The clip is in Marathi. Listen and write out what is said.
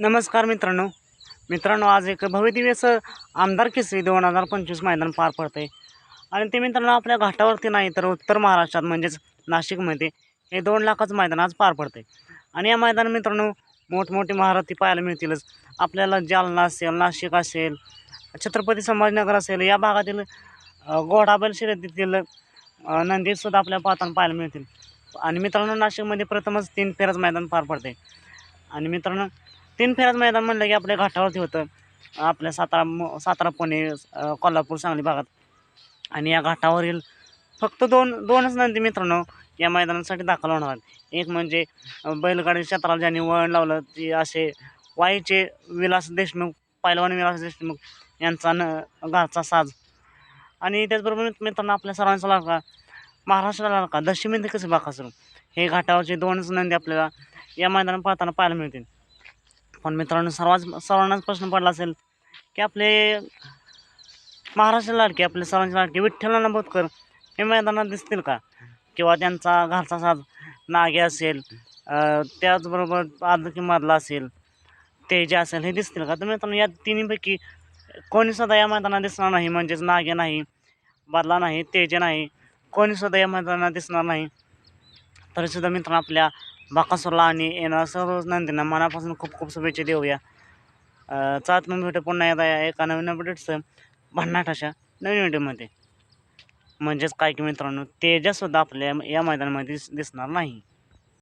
नमस्कार मित्रांनो. मित्रांनो आज एक भव्यदिव्य असं आमदार केसरी दोन हजार पंचवीस मैदान पार पडतं आहे आणि ते मित्रांनो आपल्या घाटावरती नाही तर उत्तर महाराष्ट्रात म्हणजेच नाशिकमध्ये हे दोन लाखाचं मैदान आज पार पडतं आहे आणि या मैदान मित्रांनो मोठमोठी महारथी पाहायला मिळतीलच. आपल्याला जालना असेल नाशिक असेल छत्रपती संभाजीनगर असेल या भागातील घोडाबैल शर्यतीतील नंदीसुद्धा आपल्या पाहताना पाहायला मिळतील. आणि मित्रांनो नाशिकमध्ये प्रथमच तीन फेरच मैदान पार पडते आणि मित्रांनो तीन फेऱ्यात मैदान म्हणलं की आपल्या घाटावरती होतं. आपल्या सातारा म- सातारा पुणे कोल्हापूर सांगली भागात. आणि या घाटावरील फक्त दोन दोनच नंदी मित्रांनो या मैदानासाठी दाखल होणार आहेत. एक म्हणजे बैलगाडी क्षेत्राला ज्यांनी वळण लावलं ते असे वाईचे विलास देशमुख पैलवान विलास देशमुख यांचा न घरचा साज. आणि त्याचबरोबर मित्रांनो आपल्या सर्वांचा लाडका महाराष्ट्राला लाडका दशमीमध्ये कसं बाकासूर हे घाटावरचे दोनच नंदी आपल्याला या मैदानात पाहताना पाहायला मिळतील. पण मित्रांनो सर्वांच सर्वांनाच प्रश्न पडला असेल की आपले महाराष्ट्र लाडके आपले सर्वांचे लाडके विठ्ठल बोतकर हे मैदानात दिसतील का? किंवा त्यांचा घरचा साज नागे असेल त्याचबरोबर आदकी मधला असेल तेजे असेल हे दिसतील का? तर मित्रांनो या तिन्हीपैकी कोणी सुद्धा या मैदानात दिसणार नाही म्हणजेच नागे नाही बदला नाही तेजे नाही कोणी सुद्धा या मैदानात दिसणार नाही. तरीसुद्धा मित्रांनो आपल्या बाकासुरला आणि येणार सर्व नंदींना मनापासून खूप खूप शुभेच्छा देऊया. अं, मग भेटू पुन्हा एकदा या एका नवीन अपडेट्सचं भन्नाट अशा नवीन व्हिडिओमध्ये म्हणजेच काय की मित्रांनो तेजसुद्धा आपल्या या मैदानामध्ये दिस दिसणार नाही.